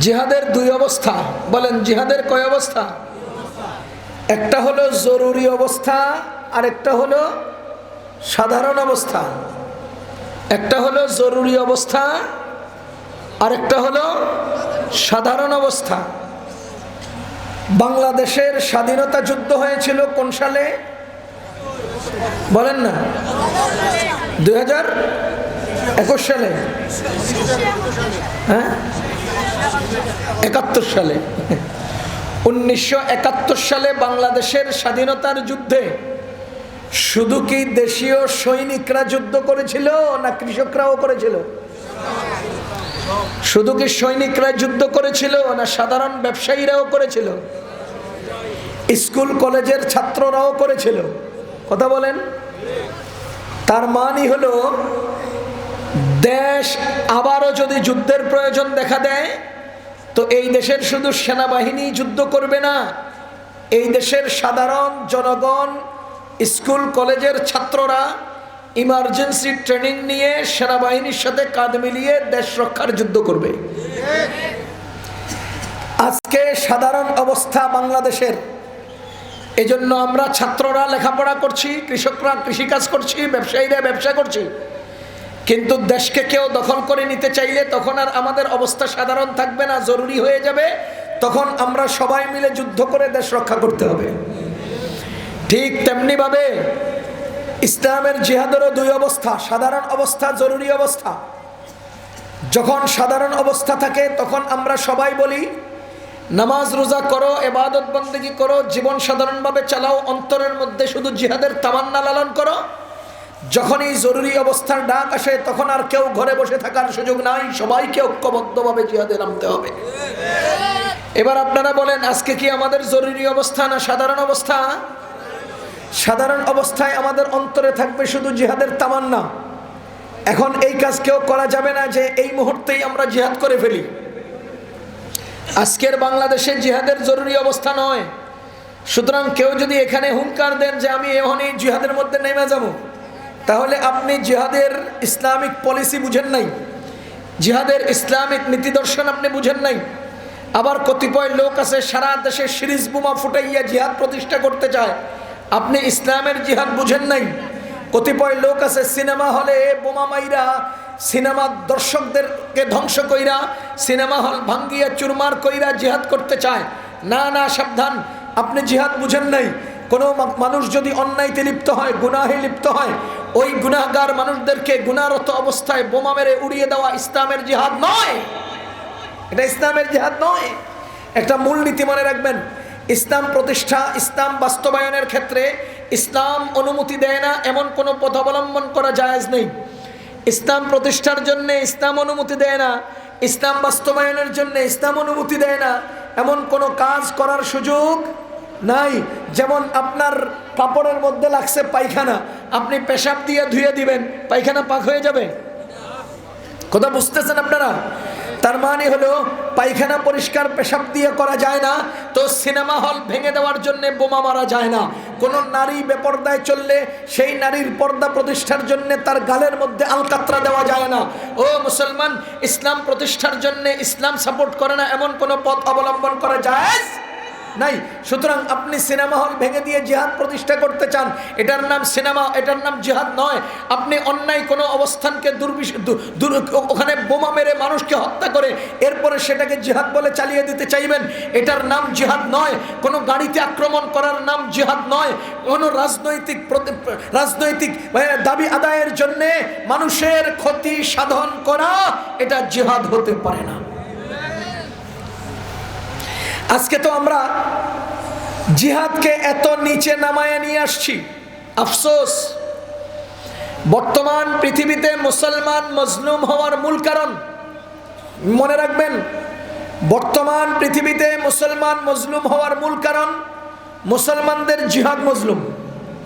জিহাদের দুই অবস্থা। বলেন, জিহাদের কয় অবস্থা? একটা হলো জরুরি অবস্থা আর একটা হলো সাধারণ অবস্থা। একটা হলো জরুরি অবস্থা আর একটা হলো সাধারণ অবস্থা। বাংলাদেশের স্বাধীনতা যুদ্ধ হয়েছিল কোন সালে? বলেন না। দুই হাজার একুশ সালে। হ্যাঁ? একাত্তর সালে। উনিশশো একাত্তর সালে বাংলাদেশের স্বাধীনতার যুদ্ধে শুধু কি দেশীয় সৈনিকরা যুদ্ধ করেছিল না কৃষকরাও করেছিল? শুধু কি সৈনিকরা যুদ্ধ করেছিল না সাধারণ ব্যবসায়ীরাও করেছিল? স্কুল, কলেজের ছাত্ররাও করেছিল। কথা বলেন। তার মানই হলো, দেশ আবারও যদি যুদ্ধের প্রয়োজন দেখা দেয় তো এই দেশের শুধু সেনাবাহিনী যুদ্ধ করবে না, এই দেশের সাধারণ জনগণ, স্কুল, কলেজের ছাত্ররা ইমার্জেন্সি ট্রেনিং নিয়ে সেনাবাহিনীর সাথে কাঁধ মিলিয়ে দেশ রক্ষার যুদ্ধ করবে। আজকে সাধারণ অবস্থা বাংলাদেশের। এজন্য আমরা ছাত্ররা লেখাপড়া করছি, কৃষকরা কৃষিকাজ করছি, ব্যবসায়ীরা ব্যবসা করছি। কিন্তু দেশকে কেউ দখল করে নিতে চাইলে তখন আর আমাদের অবস্থা সাধারণ থাকবে না, জরুরি হয়ে যাবে। তখন আমরা সবাই মিলে যুদ্ধ করে দেশ রক্ষা করতে হবে। ঠিক তেমনিভাবে ইসলামের জিহাদেরও দুই অবস্থা, সাধারণ অবস্থা, জরুরি অবস্থা। যখন সাধারণ অবস্থা থাকে, তখন আমরা সবাই বলি, নামাজ, রোজা করো, এবাদত, বন্দেগি করো, জীবন সাধারণভাবে চালাও, অন্তরের মধ্যে শুধু জিহাদের তামান্না লালন করো। যখনই জরুরি অবস্থার ডাক আসে, তখন আর কেউ ঘরে বসে থাকার সুযোগ নাই। সবাইকে ঐক্যবদ্ধভাবে জিহাদে নামতে হবে। এবার আপনারা বলেন, আজকে কি আমাদের জরুরি অবস্থা না সাধারণ অবস্থা? সাধারণ অবস্থায় আমাদের অন্তরে থাকবে শুধু জিহাদের তামান্না। এখন এই কাজ কেউ করা যাবে না যে এই মুহূর্তেই আমরা জিহাদ করে ফেলি। আজকের বাংলাদেশে জিহাদের জরুরি অবস্থা নয়। সুতরাং কেউ যদি এখানে হুঙ্কার দেন যে আমি এখনই জিহাদের মধ্যে নেমে যাব তাহলে আপনি জিহাদের ইসলামিক পলিসি বুঝেন নাই। জিহাদের ইসলামিক নীতি দর্শন আপনি বুঝেন নাই। আবার কতিপয় লোক আছে, সারা দেশে সিরিজ বোমা ফুটাইয়া জিহাদ প্রতিষ্ঠা করতে চায়। আপনি ইসলামের জিহাদ বুঝেন নাই। কতিপয় লোক আছে, সিনেমা হলে বোমা মাইরা, সিনেমা দর্শকদেরকে ধ্বংস কইরা, সিনেমা হল ভাঙ্গিয়া চুরমার কইরা জিহাদ করতে চায়। না না, সাবধান, আপনি জিহাদ বুঝেন নাই। কোনো মানুষ যদি অন্যায়তে লিপ্ত হয়, গুনাহে লিপ্ত হয় ওই গুনাহগার মানুষদেরকে গুনারত অবস্থায় বোমা মেরে উড়িয়ে দেওয়া ইসলামের জিহাদ নয়। এটা ইসলামের জিহাদ নয়। একটা মূলনীতি মনে রাখবেন, ইসলাম প্রতিষ্ঠা, ইসলাম বাস্তবায়নের ক্ষেত্রে ইসলাম অনুমতি দেয় না, এমন কোনো পথ অবলম্বন করা জায়েজ নেই। ইসলাম প্রতিষ্ঠার জন্য ইসলাম অনুমতি দেয় না, ইসলাম বাস্তবায়নের জন্য ইসলাম অনুমতি দেয় না, এমন কোনো কাজ করার সুযোগ নাই, যেমন আপনার কাপড়ের মধ্যে লাগছে পায়খানা, আপনি পেশাব দিয়ে ধুয়ে দিবেন, পায়খানা পাক হয়ে যাবে? কথা বুঝতেছেন আপনারা? তার মানে হলো, পায়খানা পরিষ্কার পেশাব দিয়ে করা যায় না, তো সিনেমা হল ভেঙে দেওয়ার জন্য বোমা মারা যায় না। কোনো নারী বেপর্দায় চললে, সেই নারীর পর্দা প্রতিষ্ঠার জন্য তার গালের মধ্যে আলকাতরা দেওয়া যায় না। ও মুসলমান, ইসলাম প্রতিষ্ঠার জন্য ইসলাম সাপোর্ট করে না, এমন কোনো পথ অবলম্বন করা যায়? নাই। সুতরাং আপনি সিনেমা হল ভেঙে দিয়ে জিহাদ প্রতিষ্ঠা করতে চান, এটার নাম সিনেমা, এটার নাম জিহাদ নয়। আপনি অন্যায় কোনো অবস্থানকে দুর্বিষ ওখানে বোমা মেরে মানুষকে হত্যা করে, এরপরে সেটাকে জিহাদ বলে চালিয়ে দিতে চাইবেন, এটার নাম জিহাদ নয়। কোনো গাড়িতে আক্রমণ করার নাম জিহাদ নয়। কোনো রাজনৈতিক রাজনৈতিক দাবি আদায়ের জন্যে মানুষের ক্ষতি সাধন করা, এটা জিহাদ হতে পারে না। আজকে তো আমরা জিহাদকে এত নিচে নামায় নিয়ে আসছি। আফসোস। বর্তমান পৃথিবীতে মুসলমান মজলুম হওয়ার মূল কারণ, মনে রাখবেন, বর্তমান পৃথিবীতে মুসলমান মজলুম হওয়ার মূল কারণ মুসলমানদের জিহাদ মজলুম।